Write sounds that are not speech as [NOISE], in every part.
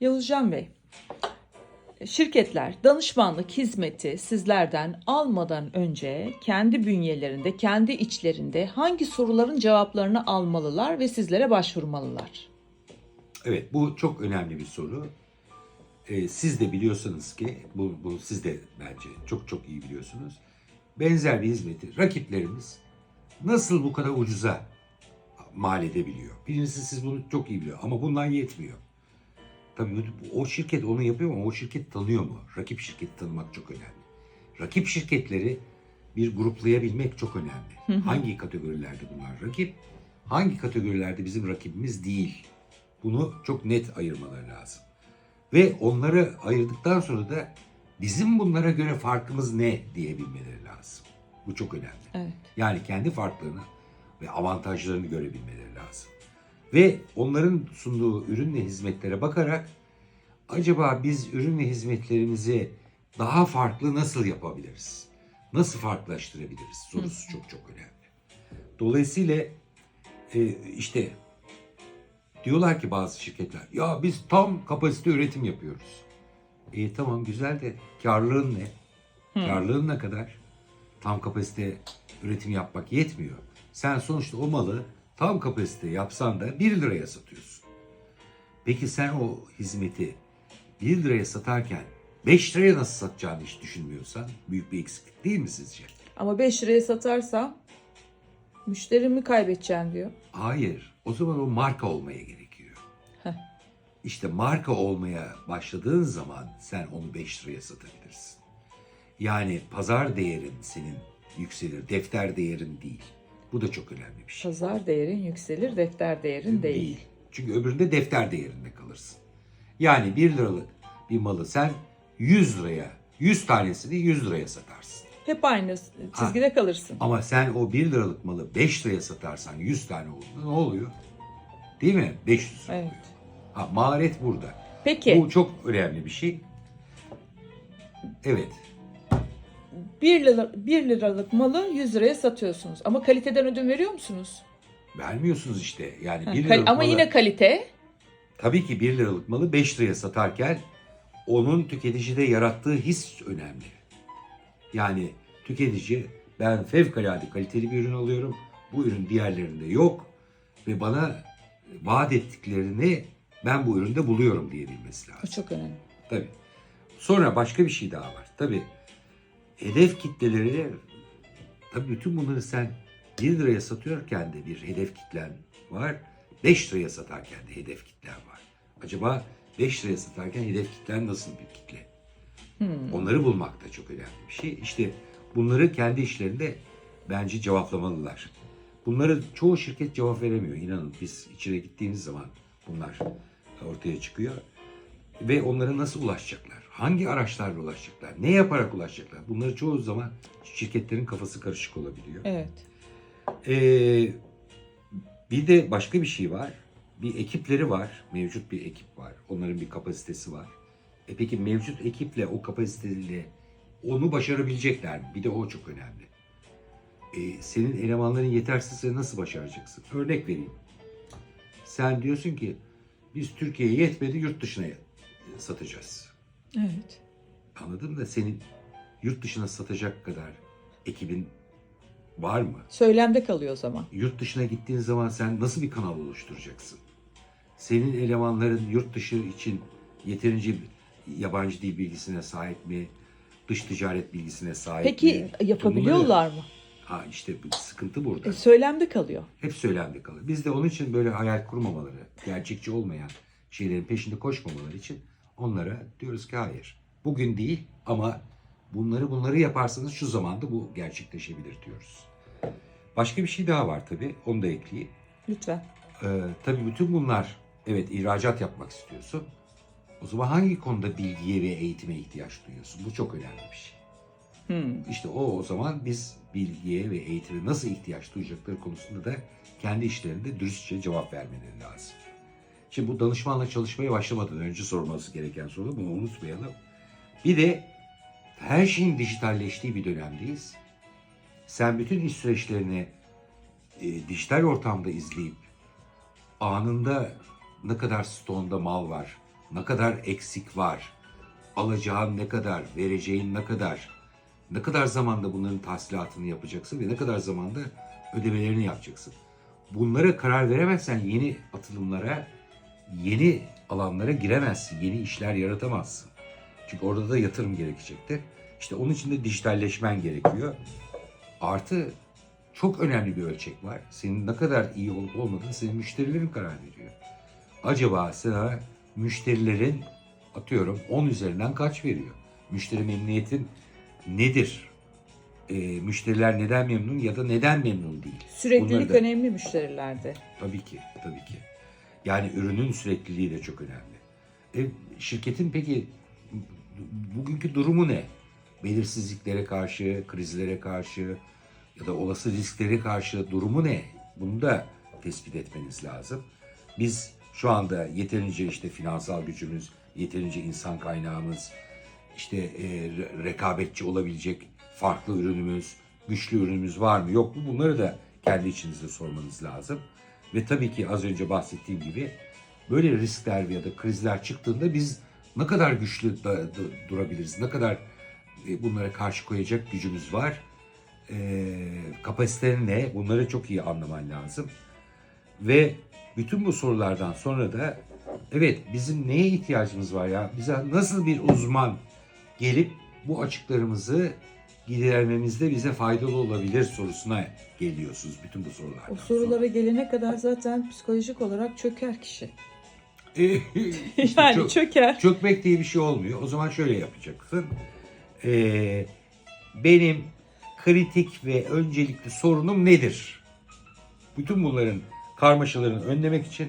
Yavuzcan Bey, şirketler danışmanlık hizmeti sizlerden almadan önce kendi bünyelerinde, kendi içlerinde hangi soruların cevaplarını almalılar ve sizlere başvurmalılar? Evet bu çok önemli bir soru. Ee, siz de biliyorsunuz ki, bu, bunu siz de bence çok çok iyi biliyorsunuz. Benzer bir hizmeti rakiplerimiz nasıl bu kadar ucuza mal edebiliyor? Birincisi siz bunu çok iyi biliyor ama bundan yetmiyor. Tabii o şirket onu yapıyor ama o şirket tanıyor mu? Rakip şirketi tanımak çok önemli. Rakip şirketleri bir gruplayabilmek çok önemli. Hangi kategorilerde bunlar rakip? Hangi kategorilerde bizim rakibimiz değil? Bunu çok net ayırmaları lazım. Ve onları ayırdıktan sonra da bizim bunlara göre farkımız ne diyebilmeleri lazım. Bu çok önemli. Evet. Yani kendi farklarını ve avantajlarını görebilmeleri lazım. Ve onların sunduğu ürün ve hizmetlere bakarak acaba biz ürün ve hizmetlerimizi daha farklı nasıl yapabiliriz? Nasıl farklılaştırabiliriz? Sorusu çok çok önemli. Dolayısıyla e, işte diyorlar ki bazı şirketler ya biz tam kapasite üretim yapıyoruz. E tamam güzel de karlılığın ne? Karlılığın ne kadar? Tam kapasite üretim yapmak yetmiyor. Sen sonuçta o malı tam kapasite yapsan da 1 liraya satıyorsun. Peki sen o hizmeti 1 liraya satarken 5 liraya nasıl satacağını hiç düşünmüyorsan büyük bir eksiklik değil mi sizce? Ama 5 liraya satarsam müşterimi kaybedeceğim diyor. Hayır. O zaman o marka olmaya gerekiyor. Heh. İşte marka olmaya başladığın zaman sen onu 5 liraya satabilirsin. Yani pazar değerin senin yükselir, defter değerin değil. Bu da çok önemli bir şey. Pazar değerin yükselir, defter değerin değil. Çünkü öbüründe defter değerinde kalırsın. Yani 1 liralık bir malı sen 100 liraya, 100 tanesini 100 liraya satarsın. Hep aynı çizgide kalırsın. Ama sen o 1 liralık malı 5 liraya satarsan 100 tane olduğunda ne oluyor? Değil mi? 500 lira Evet. oluyor. Ha, maharet burada. Peki Bu çok önemli bir şey. Evet. 1 lira, 1 liralık malı 100 liraya satıyorsunuz. Ama kaliteden ödün veriyor musunuz? Vermiyorsunuz işte. Yani Ha, 1 kal- liralık ama malı, yine kalite. tabii ki 1 liralık malı 5 liraya satarken onun tüketicide yarattığı his önemli. Yani tüketici ben fevkalade kaliteli bir ürün alıyorum. Bu ürün diğerlerinde yok ve bana vaat ettiklerini ben bu üründe buluyorum diyebilmesi lazım. O çok önemli. Tabii. Sonra başka bir şey daha var. Tabii hedef kitleleri tabii bütün bunları sen 1 liraya satıyorken de bir hedef kitlen var. 5 liraya satarken de hedef kitlen var. Acaba 5 liraya satarken hedef kitlen nasıl bir kitle? Onları bulmak da çok önemli bir şey. İşte bunları kendi işlerinde bence cevaplamalılar. Bunları çoğu şirket cevap veremiyor. İnanın biz içine gittiğimiz zaman bunlar ortaya çıkıyor. Ve onlara nasıl ulaşacaklar? Hangi araçlarla ulaşacaklar? Ne yaparak ulaşacaklar? Bunları çoğu zaman şirketlerin kafası karışık olabiliyor. Evet. Ee, bir de başka bir şey var. Bir ekipleri var. Mevcut bir ekip var. Onların bir kapasitesi var. E peki mevcut ekiple o kapasiteyle onu başarabilecekler mi? Bir de o çok önemli. E, senin elemanların yetersizse nasıl başaracaksın? Örnek vereyim. Sen diyorsun ki biz Türkiye'ye yetmedi yurt dışına satacağız. Evet. Anladın da senin yurt dışına satacak kadar ekibin var mı? Söylemde kalıyor o zaman. Yurt dışına gittiğin zaman sen nasıl bir kanal oluşturacaksın? Senin elemanların yurt dışı için yeterince yabancı dil bilgisine sahip mi? Dış ticaret bilgisine sahip Peki mi? yapabiliyorlar mı? Ha işte bu sıkıntı burada. E, söylemde kalıyor. Hep söylemde kalır. Biz de onun için böyle hayal kurmamaları, gerçekçi olmayan şeylerin peşinde koşmamaları için onlara diyoruz ki hayır. Bugün değil ama bunları bunları yaparsanız şu zamanda bu gerçekleşebilir diyoruz. Başka bir şey daha var tabii. Onu da ekleyeyim. Lütfen. Ee, tabii bütün bunlar evet ihracat yapmak istiyorsun. O zaman hangi konuda bilgiye ve eğitime ihtiyaç duyuyorsun? Bu çok önemli bir şey. Hmm. İşte o o zaman biz bilgiye ve eğitime nasıl ihtiyaç duyacakları konusunda da kendi işlerinde dürüstçe cevap vermeleri lazım. Şimdi bu danışmanla çalışmaya başlamadan önce sorması gereken soru bunu unutmayalım. Bir de her şeyin dijitalleştiği bir dönemdeyiz. Sen bütün iş süreçlerini e, dijital ortamda izleyip anında ne kadar stoğunda mal var, Ne kadar eksik var? Alacağın ne kadar? Vereceğin ne kadar? Ne kadar zamanda bunların tahsilatını yapacaksın ve ne kadar zamanda ödemelerini yapacaksın? Bunlara karar veremezsen yeni atılımlara, yeni alanlara giremezsin. Yeni işler yaratamazsın. Çünkü orada da yatırım gerekecektir. İşte onun için de dijitalleşmen gerekiyor. Artı çok önemli bir ölçek var. Senin ne kadar iyi olup olmadığını senin müşterilerin karar veriyor. Acaba sana müşterilerin atıyorum 10 üzerinden kaç veriyor? Müşteri memnuniyetin nedir? Ee, müşteriler neden memnun ya da neden memnun değil? Süreklilik Bunları da- önemli müşterilerde. Tabii ki, tabii ki. Yani ürünün sürekliliği de çok önemli. E, şirketin peki bugünkü durumu ne? Belirsizliklere karşı, krizlere karşı ya da olası risklere karşı durumu ne? Bunu da tespit etmeniz lazım. Biz şu anda yeterince işte finansal gücümüz, yeterince insan kaynağımız, işte e, re- rekabetçi olabilecek farklı ürünümüz, güçlü ürünümüz var mı yok mu bunları da kendi içinizde sormanız lazım. Ve tabii ki az önce bahsettiğim gibi böyle riskler ya da krizler çıktığında biz ne kadar güçlü da- da- durabiliriz, ne kadar e, bunlara karşı koyacak gücümüz var, e, kapasiteleri ne bunları çok iyi anlaman lazım. Ve bütün bu sorulardan sonra da evet bizim neye ihtiyacımız var ya? Bize nasıl bir uzman gelip bu açıklarımızı gidermemizde bize faydalı olabilir sorusuna geliyorsunuz bütün bu sorulardan. O sorulara gelene kadar zaten psikolojik olarak çöker kişi. sonra. [LAUGHS] İşte yani çok- çöker. Çökmek diye bir şey olmuyor. O zaman şöyle yapacaksın. Ee, benim kritik ve öncelikli sorunum nedir? Bütün bunların karmaşalarını önlemek için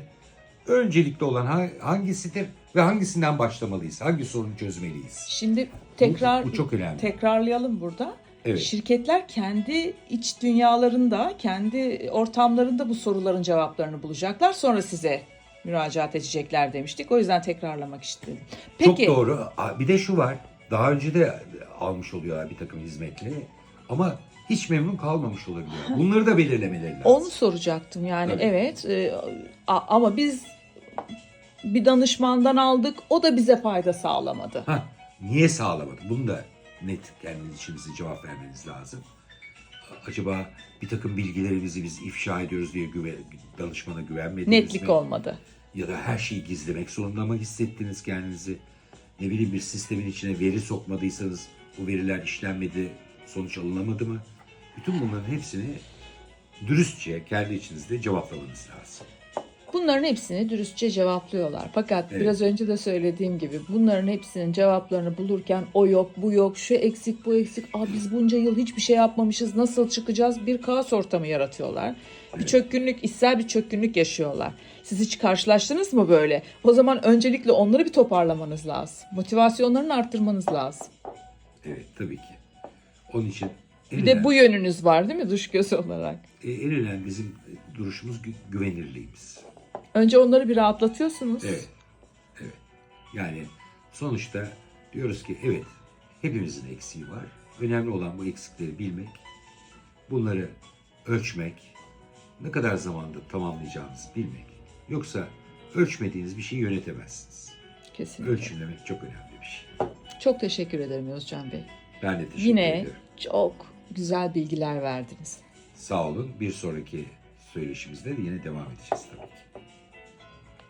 öncelikli olan ha- hangisidir ve hangisinden başlamalıyız? Hangi sorunu çözmeliyiz? Şimdi tekrar bu, bu çok önemli. tekrarlayalım burada. Evet. Şirketler kendi iç dünyalarında, kendi ortamlarında bu soruların cevaplarını bulacaklar. Sonra size müracaat edecekler demiştik. O yüzden tekrarlamak istedim. Peki. Çok doğru. Bir de şu var. Daha önce de almış oluyorlar bir takım hizmetleri. Ama hiç memnun kalmamış olabiliyor. Bunları da belirlemeleri lazım. Onu soracaktım yani Tabii. evet e, a- ama biz bir danışmandan aldık o da bize fayda sağlamadı. Ha, niye sağlamadı? Bunu da net kendi içimize cevap vermeniz lazım. Acaba bir takım bilgilerimizi biz ifşa ediyoruz diye güve, danışmana güvenmediniz Netlik mi? olmadı. Ya da her şeyi gizlemek zorunda mı hissettiniz kendinizi? Ne bileyim bir sistemin içine veri sokmadıysanız bu veriler işlenmedi, sonuç alınamadı mı? Bütün bunların hepsini dürüstçe kendi içinizde cevaplamanız lazım. Bunların hepsini dürüstçe cevaplıyorlar. Fakat Evet. biraz önce de söylediğim gibi bunların hepsinin cevaplarını bulurken o yok, bu yok, şu eksik, bu eksik. Aa biz bunca yıl hiçbir şey yapmamışız. Nasıl çıkacağız? Bir kaos ortamı yaratıyorlar. Bir çökkünlük, içsel bir çökkünlük yaşıyorlar. Siz hiç karşılaştınız mı böyle? O zaman öncelikle onları bir toparlamanız lazım. Motivasyonlarını arttırmanız lazım. Evet tabii ki. Onun için Bir de bu yönünüz var değil mi dış göz olarak? E, en önemli bizim duruşumuz gü- güvenirliğimiz. Önce onları bir rahatlatıyorsunuz. Evet. Evet. Yani sonuçta diyoruz ki evet hepimizin eksiği var. Önemli olan bu eksikleri bilmek, bunları ölçmek, ne kadar zamanda tamamlayacağınızı bilmek. Yoksa ölçmediğiniz bir şeyi yönetemezsiniz. Kesinlikle. Ölçümlemek çok önemli bir şey. Çok teşekkür ederim Özcan Bey. Ben de teşekkür Yine ederim. çok güzel bilgiler verdiniz. Sağ olun. Bir sonraki söyleşimizde de yine devam edeceğiz tabii.